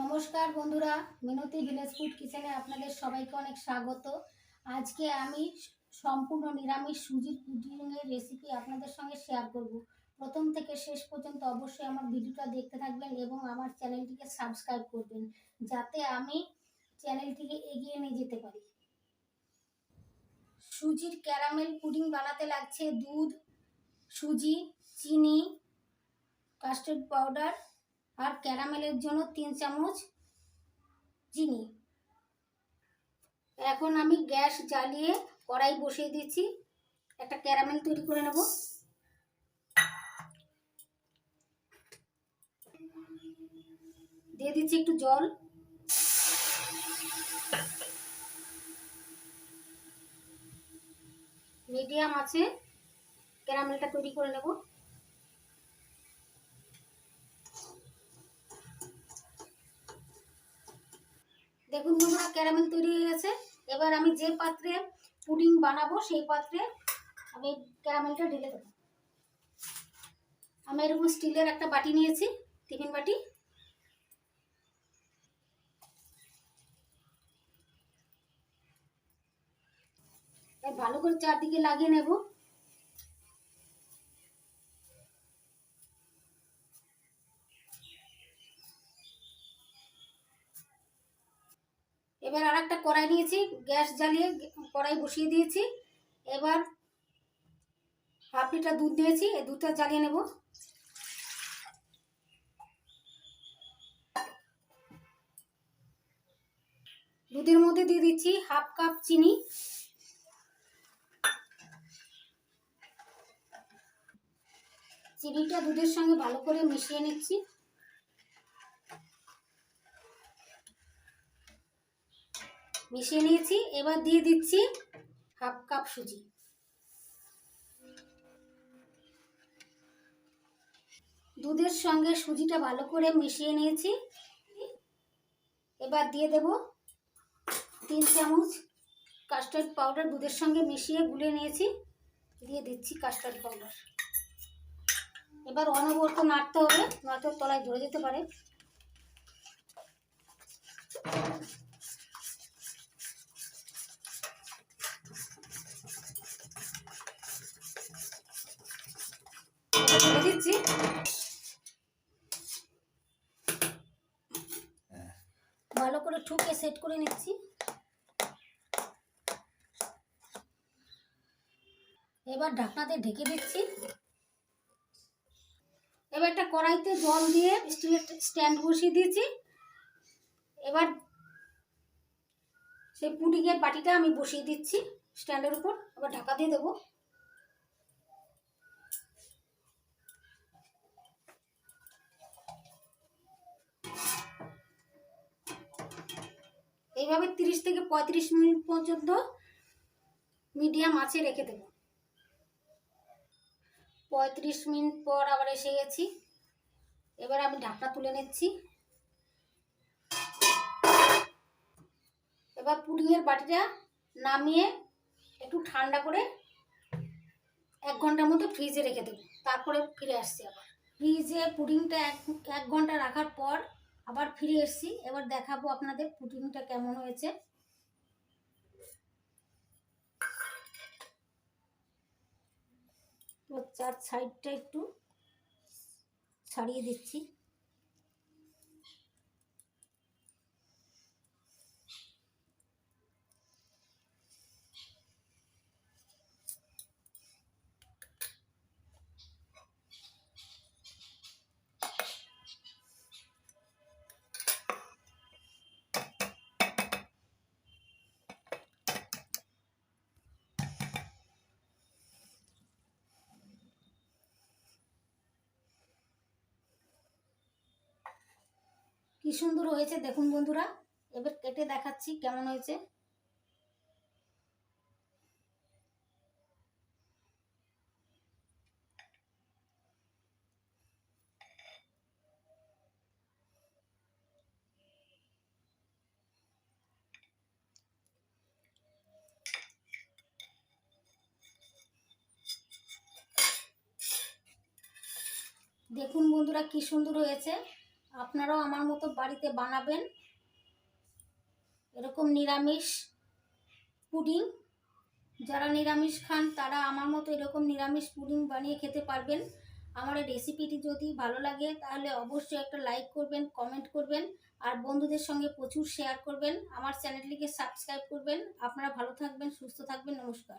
নমস্কার বন্ধুরা, মিনতি village food কিচেনে আপনাদের সবাইকে অনেক স্বাগত। আজকে আমি সম্পূর্ণ নিরামিষ সুজির পুডিংয়ের রেসিপি আপনাদের সঙ্গে শেয়ার করব। প্রথম থেকে শেষ পর্যন্ত অবশ্যই আমার ভিডিওটা দেখতে থাকবেন এবং আমার চ্যানেলটিকে সাবস্ক্রাইব করবেন, যাতে আমি চ্যানেলটিকে এগিয়ে নিয়ে যেতে পারি। সুজির ক্যারামেল পুডিং বানাতে লাগছে দুধ, সুজি, চিনি কাস্টার্ড পাউডার আর ক্যারামেলের জন্য তিন চামচ চিনি। এখন আমি গ্যাস জ্বালিয়ে কড়াই বসিয়ে দিচ্ছি। একটা ক্যারামেল তৈরি করে নেব। দিয়ে দিচ্ছি একটু জল। মিডিয়াম আছে। ক্যারামেলটা তৈরি করে নেব। দেখুন বন্ধুরা ক্যারামেল তৈরি হয়ে গেছে। এবার আমি যে পাত্রে পুডিং বানাবো, সেই পাত্রে আমি ক্যারামেলটা ঢেলে দেবো। আমি এরকম স্টিলের একটা বাটি নিয়েছি, টিফিন বাটি। ভালো করে চারদিকে লাগিয়ে নেব। এবার আর একটা কড়াই নিয়েছি, গ্যাস জ্বালিয়ে কড়াই বসিয়ে দিয়েছি। এবার হাফ লিটার দুধ দিয়েছি, এই দুধটা জ্বালিয়ে নেব। দুধের মধ্যে দিয়ে দিচ্ছি হাফ কাপ চিনি। চিনিটা দুধের সঙ্গে ভালো করে মিশিয়ে নিচ্ছি। মিশিয়ে নিয়েছি, এবার দিয়ে দিচ্ছি হাফ কাপ সুজি। দুধের সঙ্গে সুজিটা ভালো করে মিশিয়ে নিয়েছি। এবার দিয়ে দেব তিন চামচ কাস্টার্ড পাউডার দুধের সঙ্গে মিশিয়ে গুলে নিয়েছি। দিয়ে দিচ্ছি কাস্টার্ড পাউডার এবার অনবরত নাড়তে হবে, নয়তো তলায় ধরে যেতে পারে ঢেলে দিচ্ছি ভালো করে ঠুকে সেট করে নিচ্ছি। এবার ঢাকনাতে ঢেকে দিচ্ছি। এবার একটা কড়াইতে জল দিয়ে স্টিলের স্ট্যান্ড বসিয়ে দিয়েছি। এবার সেই পুডিংয়ের বাটিটা আমি বসিয়ে দিচ্ছি স্ট্যান্ডের উপর। এবার ঢাকা দিয়ে দেবো। এইভাবে তিরিশ থেকে পঁয়ত্রিশ মিনিট পর্যন্ত মিডিয়াম আঁচে রেখে দেব। পঁয়ত্রিশ মিনিট পর আবার এসে গেছি। এবার আমি ঢাকনা তুলে নিচ্ছি। এবার পুডিংয়ের বাটিটা নামিয়ে একটু ঠান্ডা করে এক ঘণ্টার মতো ফ্রিজে রেখে দেবো। তারপরে ফিরে আসছি আবার। ফ্রিজে পুডিংটা এক এক ঘণ্টা রাখার পর আবার ফিরে এসেছি। এবার দেখাবো আপনাদের পুটিংটা কেমন হয়েছে। চার সাইডটা একটু ছাড়িয়ে দিচ্ছি। কি সুন্দর হয়েছে দেখুন বন্ধুরা। এবার কেটে দেখাচ্ছি কেমন হয়েছে। দেখুন বন্ধুরা কি সুন্দর হয়েছে। আপনারাও আমার মতো বাড়িতে বানাবেন। এরকম নিরামিষ পুডিং, যারা নিরামিষ খান তারা আমার মতো এরকম নিরামিষ পুডিং বানিয়ে খেতে পারবেন। আমার এই রেসিপিটি যদি ভালো লাগে, তাহলে অবশ্যই একটা লাইক করবেন কমেন্ট করবেন, আর বন্ধুদের সঙ্গে প্রচুর শেয়ার করবেন। আমার চ্যানেলটিকে সাবস্ক্রাইব করবেন। আপনারা ভালো থাকবেন, সুস্থ থাকবেন, নমস্কার।